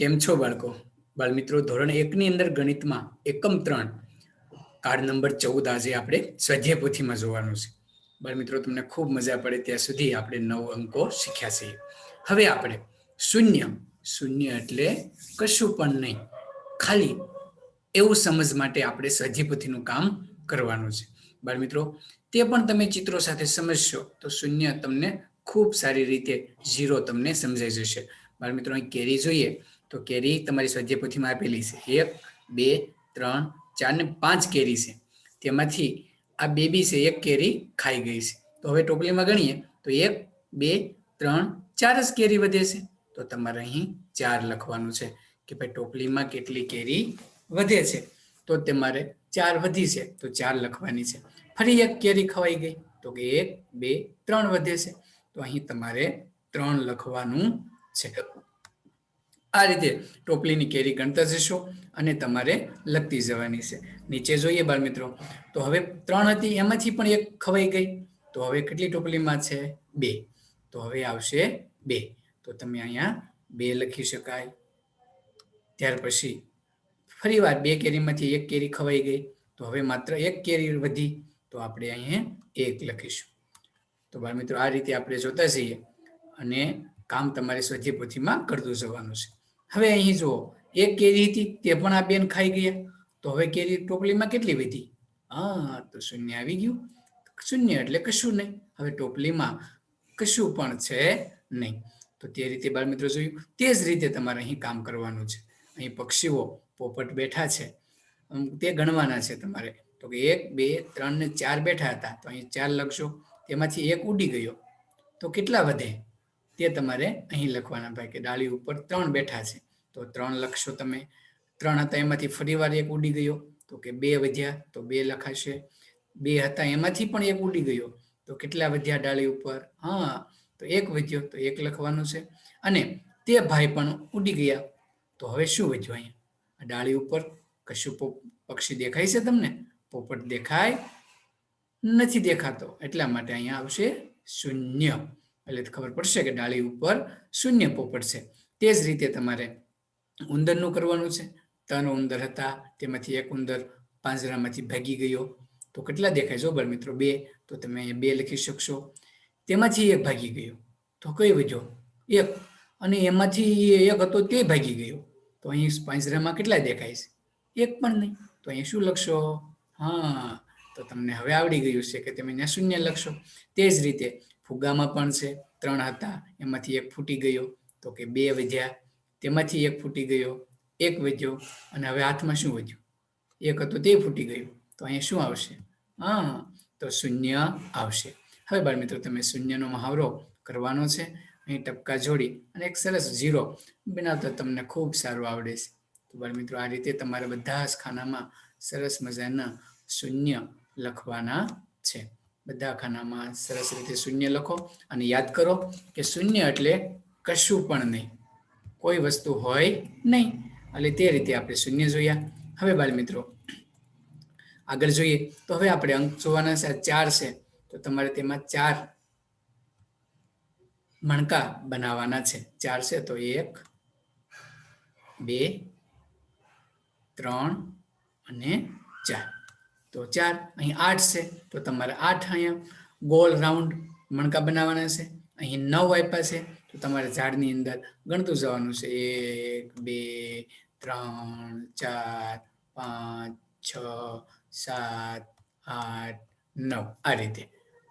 કેમ છો બાળકો? બાળમિત્રો ધોરણ એકની અંદર ગણિતમાં એકમ ત્રણ કાર્ડ નંબર ચૌદ આજે આપણે સ્વાધ્યાય પોથીમાં જોવાનું છે. બાળમિત્રો તમને ખૂબ મજા પડે ત્યાં સુધી આપણે નવ અંકો શીખ્યા છીએ. હવે આપણે શૂન્ય શૂન્ય એટલે કશું પણ નહીં, ખાલી એવું સમજ માટે આપણે સ્વાધ્યાય પોથીનું કામ કરવાનું છે. બાળમિત્રો તે પણ તમે ચિત્રો સાથે સમજશો, તો શૂન્ય તમને ખૂબ સારી રીતે ઝીરો તમને સમજાઈ જશે. બાળમિત્રો અહીં કેરી જોઈએ. તો કેરી તમારી સ્વાધ્યાય પોથીમાં આપેલી છે. એક, બે, ત્રણ, ચાર ને પાંચ કેરી છે. તેમાંથી આ બેબી છે, એક કેરી ખાઈ ગઈ છે. તો હવે ટોપલીમાં ગણીએ. તો એક, બે, ત્રણ, ચાર જ કેરી વધે છે. તો તમારે અહીં ચાર લખવાનું છે કે ભાઈ ટોપલીમાં કેટલી કેરી વધે છે. તો તમારે ચાર વધી છે. તો ચાર લખવાની છે. ફરી એક કેરી ખવાઈ ગઈ. તો કે એક, બે, ત્રણ વધે છે. તો અહીં તમારે ત્રણ લખવાનું છે. આ રીતે ટોપલીની કેરી ગણતા જશો અને તમારે લખતી જવાની છે. નીચે જોઈએ બાળ મિત્રો તો હવે ત્રણ હતી, એમાંથી પણ એક ખવાઈ ગઈ. તો હવે કેટલી ટોપલીમાં છે? બે. તો હવે આવશે બે. તો તમે અહીંયા બે લખી શકાય. ત્યાર પછી ફરી વાર બે કેરીમાંથી એક કેરી ખવાઈ ગઈ. તો હવે માત્ર એક કેરી વધી. તો આપણે અહીંયા એક લખીશું. તો બાળ મિત્રો આ રીતે આપણે જોતા જઈએ અને કામ તમારે સ્વધ્ય પોથીમાં કરતું જવાનું છે. હવે અહીં જુઓ, એક કેરી હતી, તે પણ આ બેન ખાઈ ગયા. તો હવે કેરી ટોપલીમાં કેટલી વધી હા, તો શૂન્ય આવી ગયું. શૂન્ય એટલે કશું નહીં. હવે ટોપલીમાં કશું પણ છે નહીં. તો તે રીતે બાળ મિત્રો જોયું. તે જ રીતે તમારે અહીં કામ કરવાનું છે. અહીં પક્ષીઓ પોપટ બેઠા છે. તે ગણવાના છે તમારે. તો કે એક, બે, ત્રણ ને ચાર બેઠા હતા. તો અહીં ચાર લખશો તેમાંથી એક ઉડી ગયો. તો કેટલા વધે? તે તમારે અહીં લખવાના ભાઈ, કે ડાળી ઉપર ત્રણ બેઠા છે. તો ત્રણ લખશો તમે. ત્રણ હતા એમાંથી ફરીવાર એક ઉડી ગયો. તો કે બે વધ્યા, તો બે લખાશે. બે હતા એમાંથી પણ એક ઉડી ગયો. તો કેટલા વધ્યા ડાળી ઉપર? હા, તો એક વધ્યો, તો એક લખવાનું છે. અને તે ભાઈ પણ ઉડી ગયા. તો હવે શું વધ્યું અહીંયા? ડાળી ઉપર કશું પક્ષી દેખાય છે તમને? પોપટ દેખાય નથી દેખાતો. એટલા માટે અહીંયા આવશે શૂન્ય. એટલે ખબર પડશે કે ડાળી ઉપર શૂન્ય પોપટ છે તે જ રીતે તમારે ઉંદરનું કરવાનું છે. ત્રણ ઉંદર હતા, તેમાંથી એક ઉંદર પાંજરામાંથી ભાગી ગયો. તો કેટલા દેખાય જો બળ મિત્રો? બે. તો તમે બે લખી શકશો. તેમાંથી એક ભાગી ગયો. તો કઈ વધ્યો? એક. અને એમાંથી એક હતો તે ભાગી ગયો. તો અહીં પાંજરામાં કેટલા દેખાય છે? એક પણ નહીં. તો અહીં શું લખશો? હા. તો તમને હવે આવડી ગયું છે કે તમે શૂન્ય લખશો. તે જ રીતે ફુગામાં પણ છે, ત્રણ હતા, એમાંથી એક ફૂટી ગયો, તો કે બે વધ્યા, તેમાંથી એક ફૂટી ગયો, એક વધ્યો, અને હવે હાથમાં શું વધ્યું? એક હતો તે ફૂટી ગયું, તો અહીંયા શું આવશે? હા, તો શૂન્ય આવશે. હવે બાળ મિત્રો, તમે શૂન્યનો મહાવરો કરવાનો છે, અહીં ટપકા જોડી, અને એક સરસ ઝીરો બનાવતા તમને ખૂબ સારું આવડે છે. તો બાળ મિત્રો, આ રીતે તમારે બધા જ ખાનામાં સરસ મજાના શૂન્ય લખવાના છે. બધા ખાનામાં સરસ રીતે શૂન્ય લખો અને યાદ કરો કે શૂન્ય એટલે કશું પણ નહીં. કોઈ વસ્તુ હોય નહીં. એટલે તે રીતે આપણે શૂન્ય જોયા. હવે બાળ મિત્રો આગળ જોઈએ. તો હવે આપણે અંક જોવાના છે. ચાર છે. તો તમારે તેમાં ચાર મણકા બનાવવાના છે. ચાર છે તો એક, બે, ત્રણ અને ચાર. તો ચાર, અહીં આઠ છે, તો તમારે આઠ અહીંયા ગોળ રાઉન્ડ મણકા બનાવવાના છે, અહીં નવ આપ્યા છે, તો તમારે ઝાડની અંદર ગણતું જવાનું છે, એક, બે, ત્રણ, ચાર, પાંચ, છ, સાત, આઠ, નવ, આ રીતે.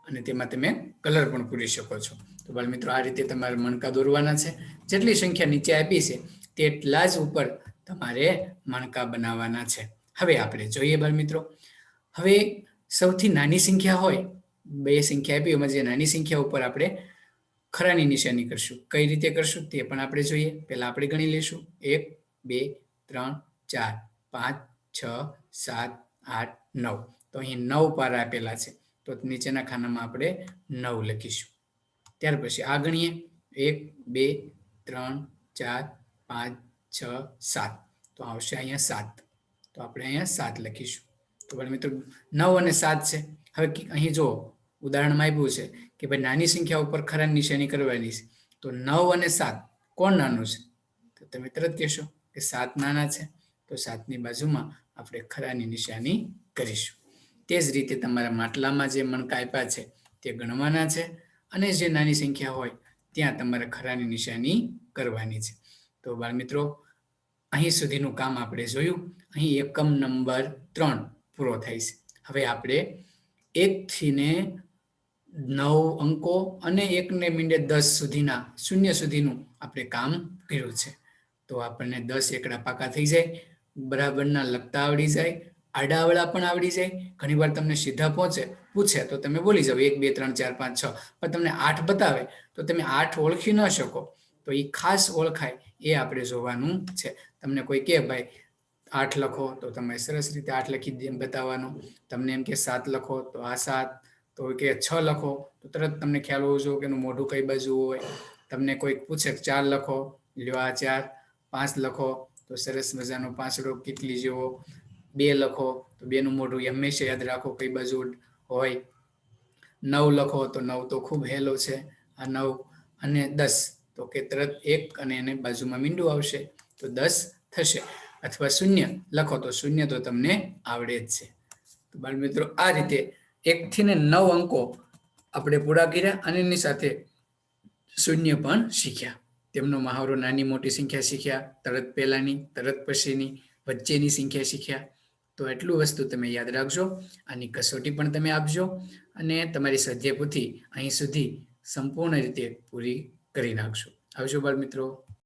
અને તેમાં તમે કલર પણ પૂરી શકો છો. તો બાળ મિત્રો, આ રીતે તમારે મણકા દોરવાના છે. જેટલી સંખ્યા નીચે આપી છે, તેટલા જ ઉપર તમારે મણકા બનાવવાના છે. હવે આપણે જોઈએ બાળ મિત્રો હવે સૌથી નાની સંખ્યા હોય, બે સંખ્યા આપી, એમાં જે નાની સંખ્યા ઉપર આપણે ખરાની નિશાની કરશું. કઈ રીતે કરશું તે પણ આપણે જોઈએ. પહેલા આપણે ગણી લઈશું. એક, બે, ત્રણ, ચાર, પાંચ, છ, સાત, આઠ, નવ. તો અહીં નવ પારા આપેલા છે. તો નીચેના ખાનામાં આપણે નવ લખીશું. ત્યાર પછી આ ગણીએ. એક, બે, ત્રણ, ચાર, પાંચ, છ, સાત. તો આવશે અહીંયા સાત. તો આપણે અહીંયા સાત લખીશું. તો પણ મિત્રો, નવ અને સાત છે. હવે અહીં જો ઉદાહરણમાં આપ્યું છે કે ભાઈ નાની સંખ્યા ઉપર ખરા નિશાની કરવાની છે. તો નવ અને સાત કોણ નાનું છે? તમે તરત કહેશો કે સાત નાના છે. તો સાતની બાજુમાં આપણે ખરાની નિશાની કરીશું. તે જ રીતે તમારા માટલામાં જે મણકા આપ્યા છે, તે ગણવાના છે અને જે નાની સંખ્યા હોય, ત્યાં તમારે ખરાની નિશાની કરવાની છે. તો બાળ મિત્રો, અહીં સુધીનું કામ આપણે જોયું. અહીં એકમ નંબર ત્રણ. પૂરો થાય છે. હવે આપણે એકથી ને નવ અંકો અને એકને મીંડે દસ સુધીના, શૂન્ય સુધીનું આપણે કામ કર્યું છે. તો આપણને દસ એકડા પાકા થઈ જાય, બરાબરના લખતા આવડી જાય આડાવડા પણ આવડી જાય, ઘણીવાર તમને સીધા પહોંચે, પૂછે તો તમે બોલી જાઓ, એક, બે, ત્રણ, ચાર, પાંચ, છ. પણ તમને આઠ બતાવે તો તમે આઠ ઓળખી ન શકો. તો એ ખાસ ઓળખાય એ આપણે જોવાનું છે. તમને કોઈ કહે, ભાઈ આઠ લખો, તો તમે સરસ રીતે આઠ લખી દે બતાવવાનું. તમને એમ કે સાત લખો, તો આ સાત. તો કે છ લખો, તો તરત તમને ખ્યાલ હોવો જોઈએ કે એનું મોઢું કઈ બાજુ હોય. તમને કોઈક પૂછે ચાર લખો, લ્યો આ ચાર. પાંચ લખો, તો સરસ મજાનો પાંચડો કેટલી જેવો. બે લખો, તો બેનું મોઢું હંમેશા યાદ રાખો કઈ બાજુ હોય. નવ લખો, તો નવ તો ખૂબ હેલો છે. આ નવ અને દસ. તો કે તરત એક અને એને બાજુમાં મીંડું આવશે. તો દસ થશે. અથવા શૂન્ય. લખો તો શૂન્ય તો તમને આવડે જ છે. તો બાળમિત્રો, આ રીતે એકથી ને નવ અંકો આપણે પૂરા કર્યા અને એની સાથે શૂન્ય પણ શીખ્યા. તેમનો મહાવરો નાની મોટી સંખ્યા શીખ્યા, તરત પહેલાની, તરત પછીની, વચ્ચેની સંખ્યા શીખ્યા. તો એટલું વસ્તુ તમે યાદ રાખજો, આની કસોટી પણ તમે આપજો અને તમારી સ્વાધ્યાય પોથી અહીં સુધી સંપૂર્ણ રીતે પૂરી કરી નાખશો. આવજો બાળ મિત્રો